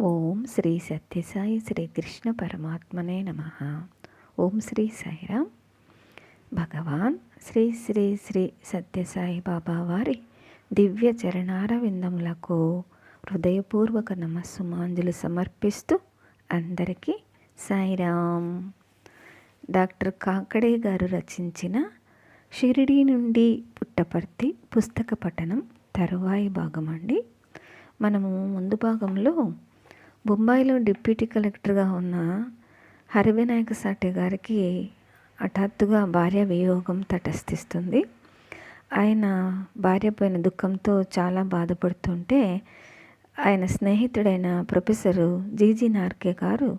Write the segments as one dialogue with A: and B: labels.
A: ఓం శ్రీ సత్యసాయి శ్రీ కృష్ణ పరమాత్మనే నమ. ఓం శ్రీ సాయిరామ్ భగవాన్ శ్రీ శ్రీ శ్రీ సత్యసాయి బాబా వారి దివ్య చరణార విందములకు హృదయపూర్వక నమస్సుమాంజులు సమర్పిస్తూ అందరికీ సాయిరామ్ డాక్టర్ కాకడే గారు రచించిన షిరిడి నుండి పుట్టపర్తి పుస్తక పఠనం తరువాయి భాగం అండి మనము ముందు భాగంలో బొంబాయిలో డిప్యూటీ కలెక్టర్గా ఉన్న హరివినాయక సాటే గారికి హఠాత్తుగా భార్య వియోగం తటస్థిస్తుంది. ఆయన భార్య పోయిన దుఃఖంతో చాలా బాధపడుతుంటే ఆయన స్నేహితుడైన ప్రొఫెసరు జీజీ నార్కే గారు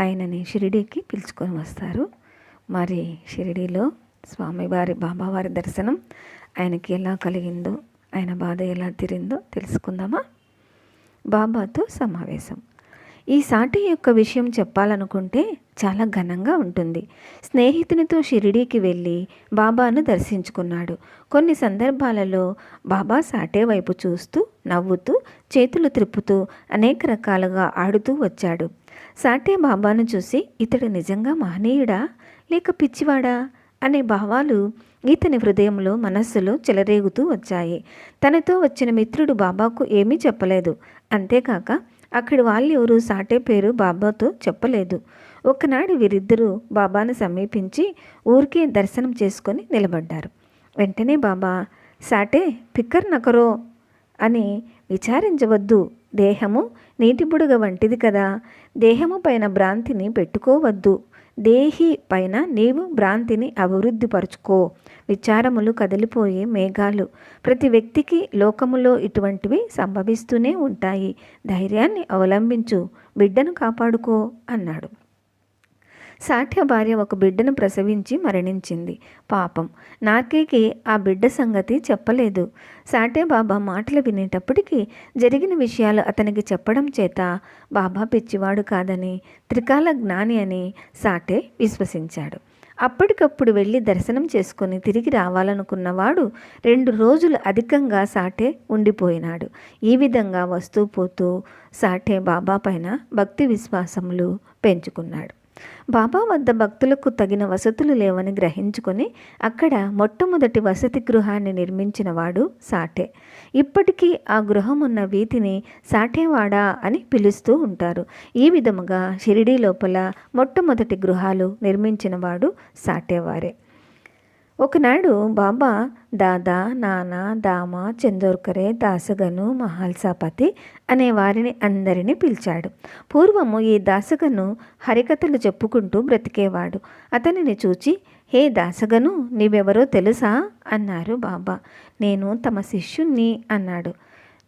A: ఆయనని షిరిడీకి పిలుచుకొని వస్తారు. మరి షిరిడీలో స్వామివారి బాబావారి దర్శనం ఆయనకి ఎలా కలిగిందో ఆయన బాధ ఎలా తీరిందో తెలుసుకుందామా? బాబాతో సమావేశం. ఈ సాటి యొక్క విషయం చెప్పాలనుకుంటే చాలా ఘనంగా ఉంటుంది. స్నేహితునితో షిరిడీకి వెళ్ళి బాబాను దర్శించుకున్నాడు. కొన్ని సందర్భాలలో బాబా సాటే వైపు చూస్తూ నవ్వుతూ చేతులు త్రిప్పుతూ అనేక రకాలుగా ఆడుతూ వచ్చాడు. సాటే బాబాను చూసి ఇతడు నిజంగా మహనీయుడా? లేక పిచ్చివాడా? అనే భావాలు ఇతని హృదయంలో మనస్సులో చెలరేగుతూ వచ్చాయి. తనతో వచ్చిన మిత్రుడు బాబాకు ఏమీ చెప్పలేదు. అంతేకాక అక్కడి వాళ్ళెవరూ సాటే పేరు బాబాతో చెప్పలేదు. ఒకనాడు వీరిద్దరూ బాబాను సమీపించి ఊరికే దర్శనం చేసుకొని నిలబడ్డారు. వెంటనే బాబా సాటే పిక్కర్ నకరో అని విచారించవద్దు. దేహము నీటి బుడగ వంటిది కదా. దేహము పైన భ్రాంతిని పెట్టుకోవద్దు. దేహి పైన నీవు భ్రాంతిని అభివృద్ధిపరుచుకో. విచారములు కదిలిపోయే మేఘాలు ప్రతి వ్యక్తికి లోకములో ఇటువంటివి సంభవిస్తూనే ఉంటాయి. ధైర్యాన్ని అవలంబించు. బిడ్డను కాపాడుకో అన్నాడు. సాఠ్య భార్య ఒక బిడ్డను ప్రసవించి మరణించింది. పాపం. నాకేకి ఆ బిడ్డ సంగతి చెప్పలేదు. సాఠ్య బాబా మాటలు వినేటప్పటికీ జరిగిన విషయాలు అతనికి చెప్పడం చేత బాబా పిచ్చివాడు కాదని త్రికాల జ్ఞాని అని సాటే విశ్వసించాడు. అప్పటికప్పుడు వెళ్ళి దర్శనం చేసుకుని తిరిగి రావాలనుకున్నవాడు రెండు రోజులు అధికంగా సాటే ఉండిపోయినాడు. ఈ విధంగా వస్తూ పోతూ సాటే బాబా పైన భక్తి విశ్వాసములు పెంచుకున్నాడు. బాబా వద్ద భక్తులకు తగిన వసతులు లేవని గ్రహించుకొని అక్కడ మొట్టమొదటి వసతి గృహాన్ని నిర్మించినవాడు సాటే. ఇప్పటికీ ఆ గృహం ఉన్న వీధిని సాటేవాడా అని పిలుస్తూ ఉంటారు. ఈ విధముగా షిరిడీ లోపల మొట్టమొదటి గృహాలు నిర్మించినవాడు సాఠేవారే ఒకనాడు బాబా దాదా నానా దామ చందోర్కరే దాసగను మహాల్సాపతి అనే వారిని అందరినీ పిలిచాడు. పూర్వము ఈ దాసగను హరికథలు చెప్పుకుంటూ బ్రతికేవాడు. అతనిని చూచి హే దాసగను నీవెవరో తెలుసా? అన్నారు బాబా. నేను తమ శిష్యుణ్ణి అన్నాడు.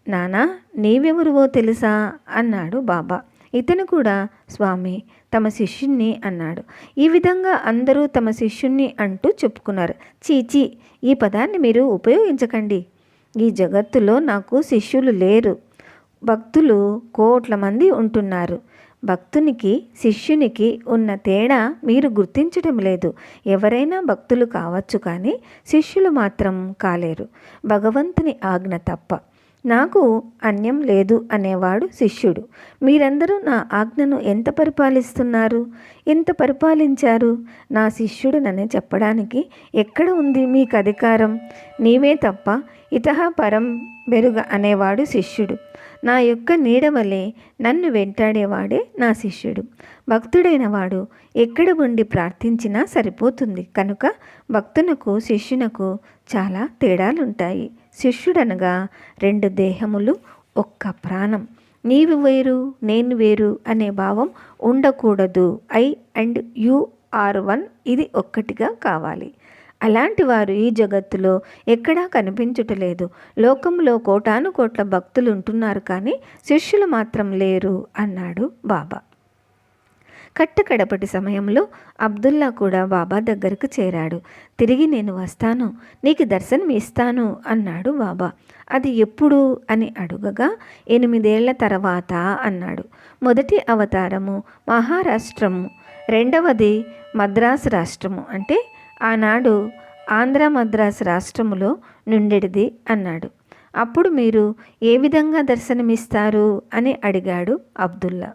A: నానా నీవెవరువో తెలుసా? అన్నాడు బాబా. ఇతను కూడా స్వామి తమ శిష్యుణ్ణి అన్నాడు. ఈ విధంగా అందరూ తమ శిష్యుణ్ణి అంటూ చెప్పుకున్నారు. చీచి ఈ పదాన్ని మీరు ఉపయోగించకండి. ఈ జగత్తులో నాకు శిష్యులు లేరు. భక్తులు కోట్ల మంది ఉంటున్నారు. భక్తునికి శిష్యునికి ఉన్న తేడా మీరు గుర్తించడం లేదు. ఎవరైనా భక్తులు కావచ్చు కానీ శిష్యులు మాత్రం కాలేరు. భగవంతుని ఆజ్ఞ తప్ప. నాకు అన్యం లేదు అనేవాడు శిష్యుడు. మీరందరూ నా ఆజ్ఞను ఎంత పరిపాలిస్తున్నారు? ఎంత పరిపాలించారు? నా శిష్యుడునని చెప్పడానికి ఎక్కడ ఉంది మీకు అధికారం? నీవే తప్ప ఇతహ పరం బెరుగ అనేవాడు శిష్యుడు. నా యొక్క నీడ వలె నన్ను వెంటాడేవాడే నా శిష్యుడు. భక్తుడైన వాడు ఎక్కడ ఉండి ప్రార్థించినా సరిపోతుంది. కనుక భక్తునకు శిష్యునకు చాలా తేడాలుంటాయి. శిష్యుడనగా రెండు దేహములు ఒక్క ప్రాణం. నీవు వేరు నేను వేరు అనే భావం ఉండకూడదు. I and you are one ఇది ఒక్కటిగా కావాలి. అలాంటి వారు ఈ జగత్తులో ఎక్కడా కనిపించుటలేదు లోకంలో కోటాను కోట్ల భక్తులు ఉంటున్నారు కానీ శిష్యులు మాత్రం లేరు అన్నాడు బాబా. కట్టకడపటి సమయంలో అబ్దుల్లా కూడా బాబా దగ్గరకు చేరాడు. తిరిగి నేను వస్తాను నీకు దర్శనం ఇస్తాను అన్నాడు బాబా. అది ఎప్పుడు అని అడుగగా ఎనిమిదేళ్ళ తర్వాత అన్నాడు. మొదటి అవతారము మహారాష్ట్రము రెండవది మద్రాసు రాష్ట్రము అంటే ఆనాడు ఆంధ్ర మద్రాసు రాష్ట్రములో నుండెడిది అన్నాడు. అప్పుడు మీరు ఏ విధంగా దర్శనమిస్తారు? అని అడిగాడు అబ్దుల్లా.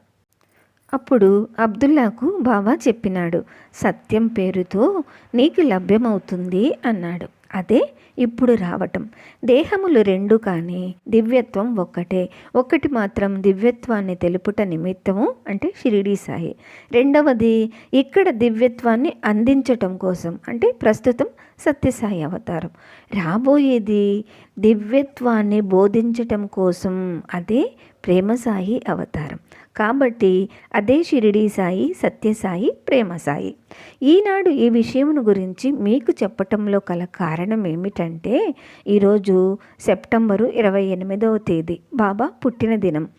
A: అప్పుడు అబ్దుల్లాకు బాబా చెప్పినాడు సత్యం పేరుతో నీకు లభ్యమవుతుంది అన్నాడు. అదే ఇప్పుడు రావటం. దేహములు రెండు కానీ దివ్యత్వం ఒక్కటే. ఒక్కటి మాత్రం దివ్యత్వాన్ని తెలుపుట నిమిత్తము అంటే షిరిడీ సాయి. రెండవది ఇక్కడ దివ్యత్వాన్ని అందించటం కోసం అంటే ప్రస్తుతం సత్యసాయి అవతారం. రాబోయేది దివ్యత్వాన్ని బోధించటం కోసం. అదే ప్రేమసాయి అవతారం. కాబట్టి అదే షిరిడీ సాయి సత్యసాయి ప్రేమ సాయి ఈనాడు ఈ విషయమును గురించి మీకు చెప్పటంలో కల కారణం ఏమిటంటే ఈరోజు సెప్టెంబరు ఇరవై ఎనిమిదవ తేదీ బాబా పుట్టిన దినం.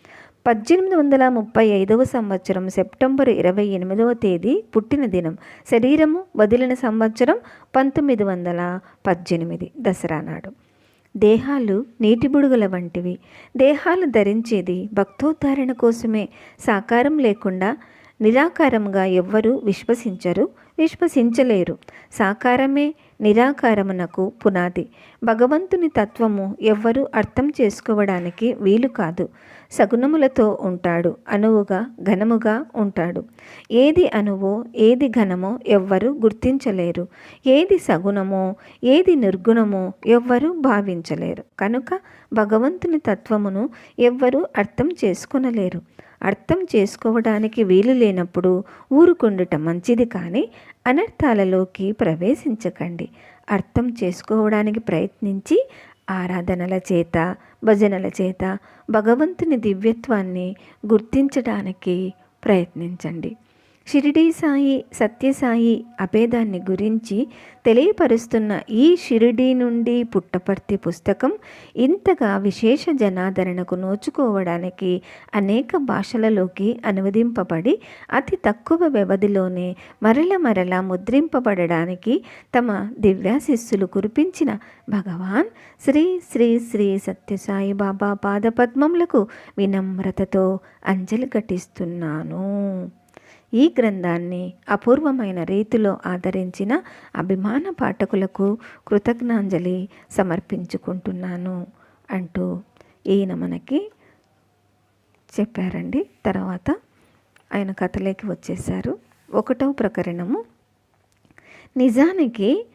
A: పద్దెనిమిది వందల ముప్పై ఐదవ సంవత్సరం సెప్టెంబర్ ఇరవై ఎనిమిదవ తేదీ పుట్టిన దినం. శరీరము వదిలిన సంవత్సరం పంతొమ్మిది వందల పద్దెనిమిది దసరా నాడు. దేహాలు నీటి బుడుగుల వంటివి. దేహాలు ధరించేది భక్తోద్ధారణ కోసమే. సాకారం లేకుండా నిరాకారంగా ఎవ్వరూ విశ్వసించరు విశ్వసించలేరు. సాకారమే నిరాకారమునకు పునాది. భగవంతుని తత్వము ఎవ్వరూ అర్థం చేసుకోవడానికి వీలు కాదు. సగుణములతో ఉంటాడు. అనువుగా ఘనముగా ఉంటాడు. ఏది అనువో ఏది ఘనమో ఎవ్వరూ గుర్తించలేరు. ఏది సగుణమో ఏది నిర్గుణమో ఎవ్వరూ భావించలేరు. కనుక భగవంతుని తత్వమును ఎవ్వరూ అర్థం చేసుకొనలేరు. అర్థం చేసుకోవడానికి వీలు లేనప్పుడు ఊరుకుండటం మంచిది కానీ అనర్థాలలోకి ప్రవేశించకండి. అర్థం చేసుకోవడానికి ప్రయత్నించి ఆరాధనల చేత భజనల చేత భగవంతుని దివ్యత్వాన్ని గుర్తించడానికి ప్రయత్నించండి. షిరిడీ సాయి సత్యసాయి అభేదాన్ని గురించి తెలియపరుస్తున్న ఈ షిరిడీ నుండి పుట్టపర్తి పుస్తకం ఇంతగా విశేష జనాదరణకు నోచుకోవడానికి అనేక భాషలలోకి అనువదింపబడి అతి తక్కువ వ్యవధిలోనే మరల మరల ముద్రింపబడడానికి తమ దివ్యాశిస్సులు కురిపించిన భగవాన్ శ్రీ శ్రీ శ్రీ సత్యసాయి బాబా పాదపద్మములకు వినమ్రతతో అంజలి ఘటిస్తున్నాను. ఈ గ్రంథాన్ని అపూర్వమైన రీతిలో ఆదరించిన అభిమాన పాఠకులకు కృతజ్ఞాంజలి సమర్పించుకుంటున్నాను అంటూ ఈయన మనకి చెప్పారండి. తర్వాత ఆయన కథలోకి వచ్చేసారు ఒకటవ ప్రకరణము. నిజానికి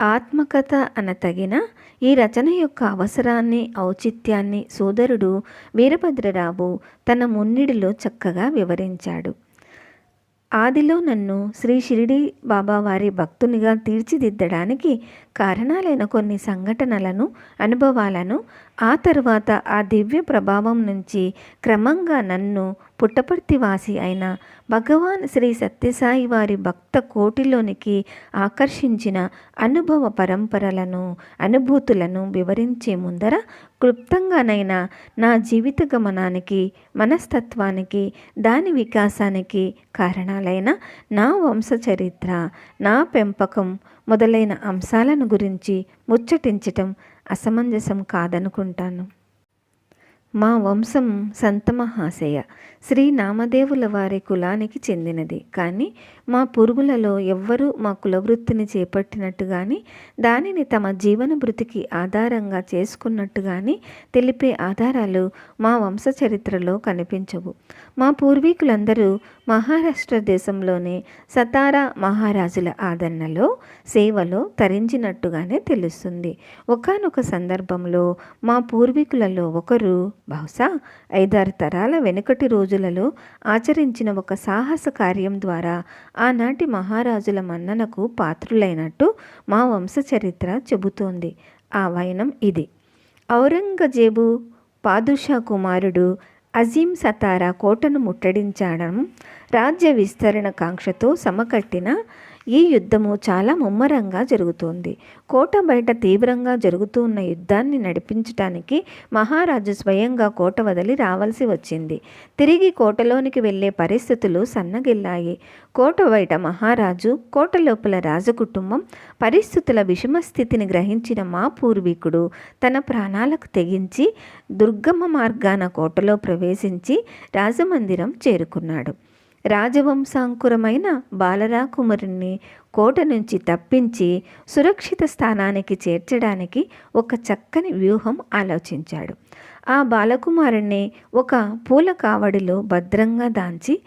A: ఆత్మకథ అనతగిన ఈ రచన యొక్క అవసరాన్ని ఔచిత్యాన్ని సోదరుడు వీరభద్రరావు తన మున్నిడిలో చక్కగా వివరించాడు. ఆదిలో నన్ను శ్రీ షిరిడి బాబావారి భక్తునిగా తీర్చిదిద్దడానికి కారణాలైన కొన్ని సంఘటనలను అనుభవాలను ఆ తరువాత ఆ దివ్య ప్రభావం నుంచి క్రమంగా నన్ను పుట్టపర్తి వాసి అయిన భగవాన్ శ్రీ సత్యసాయి వారి భక్త కోటిలోనికి ఆకర్షించిన అనుభవ పరంపరలను అనుభూతులను వివరించే ముందర క్లుప్తంగానైనా నా జీవిత గమనానికి మనస్తత్వానికి దాని వికాసానికి కారణాలైన నా వంశ చరిత్ర నా పెంపకం మొదలైన అంశాలను గురించి ముచ్చటించటం అసమంజసం కాదనుకుంటాను. మా వంశం సంతమహాశయ. శ్రీ నామదేవుల వారి కులానికి చెందినది. కానీ మా పురుగులలో ఎవ్వరూ మా కులవృత్తిని చేపట్టినట్టు కానీ దానిని తమ జీవన భృతికి ఆధారంగా చేసుకున్నట్టు కానీ తెలిపే ఆధారాలు మా వంశ చరిత్రలో కనిపించవు. మా పూర్వీకులందరూ మహారాష్ట్ర దేశంలోని సతారా మహారాజుల ఆదరణలో సేవలో తరించినట్టుగానే తెలుస్తుంది. ఒకనొక సందర్భంలో మా పూర్వీకులలో ఒకరు బహుశా ఐదారు తరాల వెనుకటి రోజులలో ఆచరించిన ఒక సాహస కార్యం ద్వారా ఆనాటి మహారాజుల మన్ననకు పాత్రులైనట్టు మా వంశ చరిత్ర చెబుతోంది. ఆ వైనం ఇది. ఔరంగజేబు పాదుషా కుమారుడు అజీం సతారా కోటను ముట్టడించడం రాజ్య విస్తరణ కాంక్షతో సమకట్టిన ఈ యుద్ధము చాలా ముమ్మరంగా జరుగుతోంది. కోట బయట తీవ్రంగా జరుగుతున్న యుద్ధాన్ని నడిపించటానికి మహారాజు స్వయంగా కోట వదిలి రావాల్సి వచ్చింది. తిరిగి కోటలోనికి వెళ్ళే పరిస్థితులు సన్నగిల్లాయి. కోట బయట మహారాజు కోట లోపల రాజకుటుంబం పరిస్థితుల విషమ స్థితిని గ్రహించిన మా పూర్వీకుడు తన ప్రాణాలకు తెగించి దుర్గమ మార్గాన కోటలో ప్రవేశించి రాజమందిరం చేరుకున్నాడు. రాజవంశాంకురమైన బాలరాకుమరుణ్ణి కోట నుంచి తప్పించి సురక్షిత స్థానానికి చేర్చడానికి ఒక చక్కని వ్యూహం ఆలోచించాడు. ఆ బాలకుమారుణ్ణి ఒక పూల కావడిలో భద్రంగా దాంచి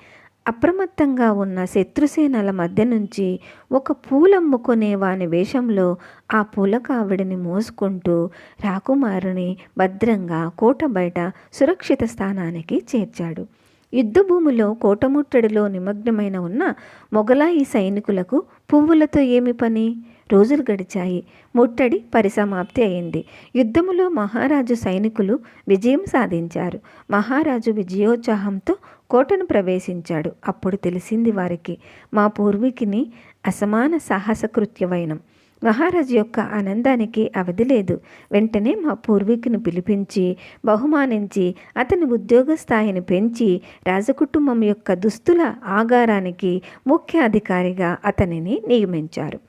A: అప్రమత్తంగా ఉన్న శత్రుసేనల మధ్య నుంచి ఒక పూలమ్ముకునే వాని వేషంలో ఆ పూల కావిడిని మోసుకుంటూ రాకుమారుని భద్రంగా కోట బయట సురక్షిత స్థానానికి చేర్చాడు. యుద్ధభూమిలో కోటముట్టడిలో నిమగ్నమైన ఉన్న మొగలాయి సైనికులకు పువ్వులతో ఏమి పని? రోజులు గడిచాయి. ముట్టడి పరిసమాప్తి అయింది. యుద్ధములో మహారాజు సైనికులు విజయం సాధించారు. మహారాజు విజయోత్సాహంతో కోటను ప్రవేశించాడు. అప్పుడు తెలిసింది వారికి మా పూర్వీకిని అసమాన సాహసకృత్యవైనం. మహారాజు యొక్క ఆనందానికి అవధి లేదు. వెంటనే మా పూర్వీకుని పిలిపించి బహుమానించి అతని ఉద్యోగ స్థాయిని పెంచి రాజకుటుంబం యొక్క దుస్తుల ఆగారానికి ముఖ్య అధికారిగా అతనిని నియమించారు.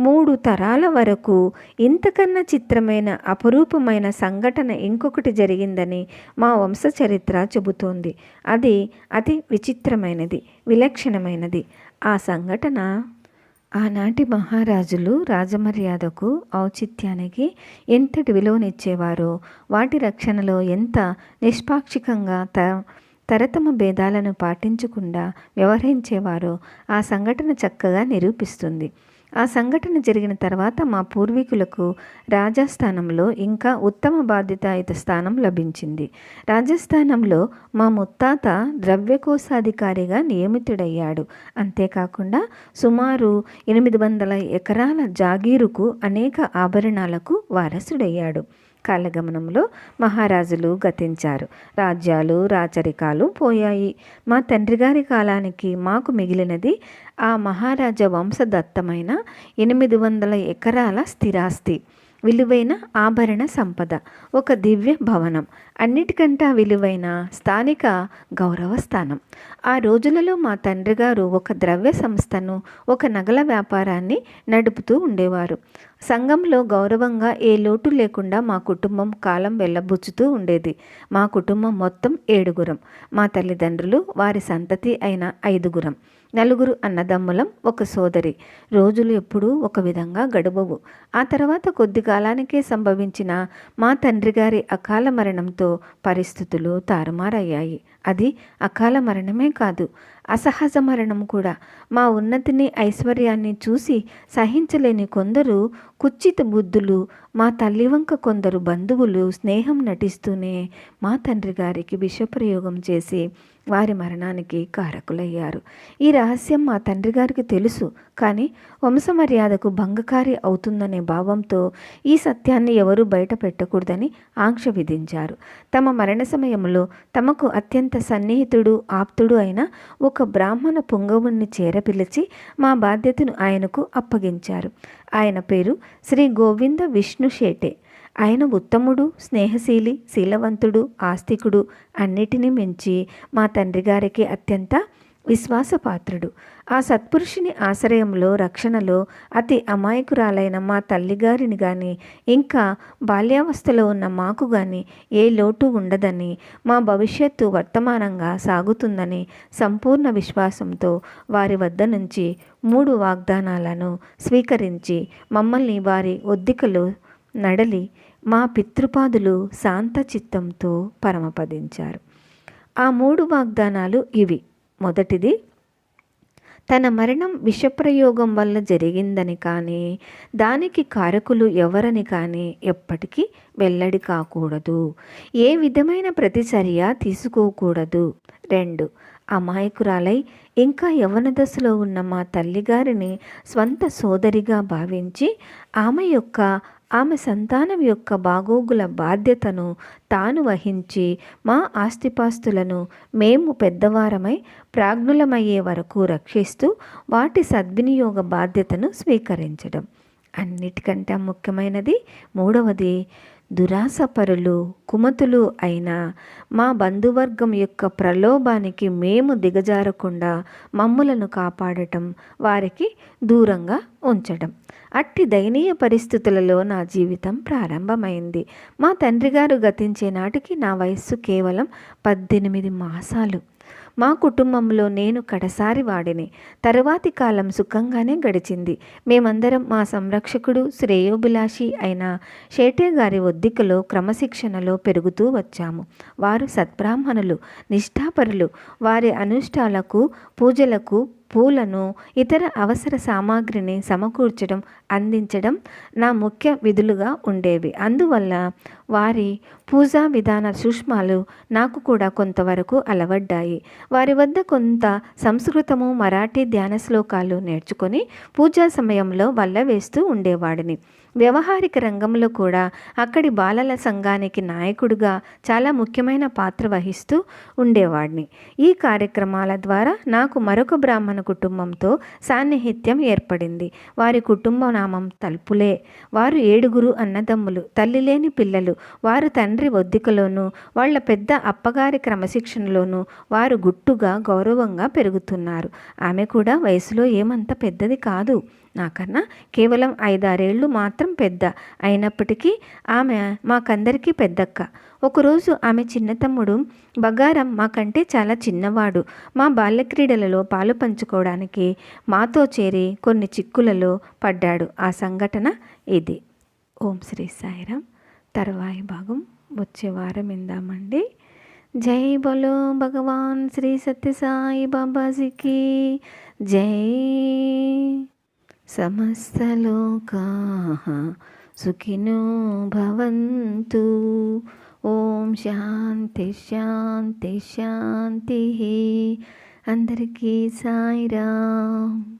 A: మూడు తరాల వరకు ఇంతకన్నా చిత్రమైన అపరూపమైన సంఘటన ఇంకొకటి జరిగిందని మా వంశ చరిత్ర చెబుతోంది. అది అతి విచిత్రమైనది విలక్షణమైనది. ఆ సంఘటన ఆనాటి మహారాజులు రాజమర్యాదకు ఔచిత్యానికి ఎంతటి విలువనిచ్చేవారో వాటి రక్షణలో ఎంత నిష్పాక్షికంగా త తరతమ భేదాలను పాటించకుండా వ్యవహరించేవారో ఆ సంఘటన చక్కగా నిరూపిస్తుంది. ఆ సంఘటన జరిగిన తర్వాత మా పూర్వీకులకు రాజస్థానంలో ఇంకా ఉత్తమ బాధ్యతాయుత స్థానం లభించింది. రాజస్థానంలో మా ముత్తాత ద్రవ్యకోశాధికారిగా నియమితుడయ్యాడు. అంతేకాకుండా సుమారు ఎనిమిది వందల ఎకరాల జాగీరుకు అనేక ఆభరణాలకు వారసుడయ్యాడు. కాలగమనంలో మహారాజులు గతించారు. రాజ్యాలు రాచరికాలు పోయాయి. మా తండ్రి గారి కాలానికి మాకు మిగిలినది ఆ మహారాజా వంశదత్తమైన ఎనిమిది వందల ఎకరాల స్థిరాస్తి. విలువైన ఆభరణ సంపద ఒక దివ్య భవనం. అన్నిటికంటే విలువైన స్థానిక గౌరవ స్థానం. ఆ రోజులలో మా తండ్రి గారు ఒక ద్రవ్య సంస్థను ఒక నగల వ్యాపారాన్ని నడుపుతూ ఉండేవారు. సంఘంలో గౌరవంగా ఏ లోటు లేకుండా మా కుటుంబం కాలం వెళ్ళబుచ్చుతూ ఉండేది. మా కుటుంబం మొత్తం ఏడుగురం. మా తల్లిదండ్రులు వారి సంతతి అయిన ఐదుగురం. నలుగురు అన్నదమ్ములం ఒక సోదరి. రోజులు ఎప్పుడూ ఒక విధంగా గడవవు. ఆ తర్వాత కొద్ది కాలానికే సంభవించిన మా తండ్రి గారి అకాల మరణంతో పరిస్థితులు తారుమారయ్యాయి. అది అకాల మరణమే కాదు అసహజ మరణం కూడా. మా ఉన్నతిని ఐశ్వర్యాన్ని చూసి సహించలేని కొందరు కుచ్చిత బుద్ధులు మా తల్లి వంక కొందరు బంధువులు స్నేహం నటిస్తూనే మా తండ్రి గారికి విషప్రయోగం చేసి వారి మరణానికి కారకులయ్యారు. ఈ రహస్యం మా తండ్రి గారికి తెలుసు. కానీ వంశమర్యాదకు భంగకారి అవుతుందనే భావంతో ఈ సత్యాన్ని ఎవరూ బయట పెట్టకూడదని ఆంక్ష విధించారు. తమ మరణ సమయంలో తమకు అత్యంత సన్నిహితుడు ఆప్తుడు అయిన ఒక బ్రాహ్మణ పుంగవుణ్ణి చేరపిలిచి మా బాధ్యతను ఆయనకు అప్పగించారు. ఆయన పేరు శ్రీ గోవింద విష్ణు షేటే ఆయన ఉత్తముడు స్నేహశీలి శీలవంతుడు ఆస్తికుడు అన్నిటినీ మించి మా తండ్రి గారికి అత్యంత విశ్వాసపాత్రుడు. ఆ సత్పురుషుని ఆశ్రయంలో రక్షణలో అతి అమాయకురాలైన మా తల్లిగారిని కానీ ఇంకా బాల్యావస్థలో ఉన్న మాకు కానీ ఏ లోటు ఉండదని మా భవిష్యత్తు వర్తమానంగా సాగుతుందని సంపూర్ణ విశ్వాసంతో వారి వద్ద నుంచి మూడు వాగ్దానాలను స్వీకరించి మమ్మల్ని వారి ఒద్దికలో నడలి మా పితృపాదులు శాంత చిత్తంతో పరమపదించారు. ఆ మూడు వాగ్దానాలు ఇవి. మొదటిది తన మరణం విషప్రయోగం వల్ల జరిగిందని కానీ దానికి కారకులు ఎవరని కానీ ఎప్పటికీ వెల్లడి కాకూడదు. ఏ విధమైన ప్రతిచర్య తీసుకోకూడదు. రెండు అమాయకురాలై ఇంకా యవన దశలో ఉన్న మా తల్లిగారిని స్వంత సోదరిగా భావించి ఆమె యొక్క ఆమె సంతానం యొక్క బాగోగుల బాధ్యతను తాను వహించి మా ఆస్తిపాస్తులను మేము పెద్దవారమై ప్రాజ్ఞులమయ్యే వరకు రక్షిస్తూ వాటి సద్వినియోగ బాధ్యతను స్వీకరించడం. అన్నిటికంటే ముఖ్యమైనది మూడవది దురాసపరులు కుమతులు అయిన మా బంధువర్గం యొక్క ప్రలోభానికి మేము దిగజారకుండా మమ్ములను కాపాడటం వారికి దూరంగా ఉంచడం అట్టి దయనీయ పరిస్థితులలో నా జీవితం ప్రారంభమైంది. మా తండ్రి గారు గతించే నాటికి నా వయస్సు కేవలం పద్దెనిమిది మాసాలు. మా కుటుంబంలో నేను కడసారి వాడిని. తరువాతి కాలం సుఖంగానే గడిచింది. మేమందరం మా సంరక్షకుడు శ్రేయోభిలాషి అయిన షేటే గారి ఒద్దికలో క్రమశిక్షణలో పెరుగుతూ వచ్చాము. వారు సత్బ్రాహ్మణులు నిష్ఠాపరులు. వారి అనుష్ఠాలకు పూజలకు పూలను ఇతర అవసర సామాగ్రిని సమకూర్చడం అందించడం నా ముఖ్య విధులుగా ఉండేవి. అందువల్ల వారి పూజా విధాన సూక్ష్మాలు నాకు కూడా కొంతవరకు అలవడ్డాయి. వారి వద్ద కొంత సంస్కృతము మరాఠీ ధ్యాన శ్లోకాలు నేర్చుకొని పూజా సమయంలో వల్ల వేస్తూ ఉండేవాడిని. వ్యవహారిక రంగంలో కూడా అక్కడి బాలల సంఘానికి నాయకుడిగా చాలా ముఖ్యమైన పాత్ర వహిస్తూ ఉండేవాడిని. ఈ కార్యక్రమాల ద్వారా నాకు మరొక బ్రాహ్మణ కుటుంబంతో సాన్నిహిత్యం ఏర్పడింది. వారి కుటుంబ నామం తలుపులే. వారు ఏడుగురు అన్నదమ్ములు తల్లి లేని పిల్లలు. వారు తండ్రి ఒద్దికలోనూ వాళ్ళ పెద్ద అప్పగారి క్రమశిక్షణలోనూ వారు గుట్టుగా గౌరవంగా పెరుగుతున్నారు. ఆమె కూడా వయసులో ఏమంత పెద్దది కాదు. నాకన్నా కేవలం ఐదారేళ్ళు మాత్రం పెద్ద అయినప్పటికీ ఆమె మాకందరికీ పెద్దక్క. ఒకరోజు ఆమె చిన్న తమ్ముడు బగారం మాకంటే చాలా చిన్నవాడు. మా బాల్యక్రీడలలో పాలు పంచుకోవడానికి మాతో చేరి కొన్ని చిక్కులలో పడ్డాడు. ఆ సంఘటన ఇది. ఓం శ్రీ సాయిరామ్. తర్వాయి భాగం వచ్చే వారం ఇందామండి జై బలో భగవాన్ శ్రీ సత్యసాయి బాబాజీకి. జై. సమస్తలోకాः సుఖినో భవంతు. ఓం శాంతి శాంతి శాంతి అందరికీ సాయిరామ్.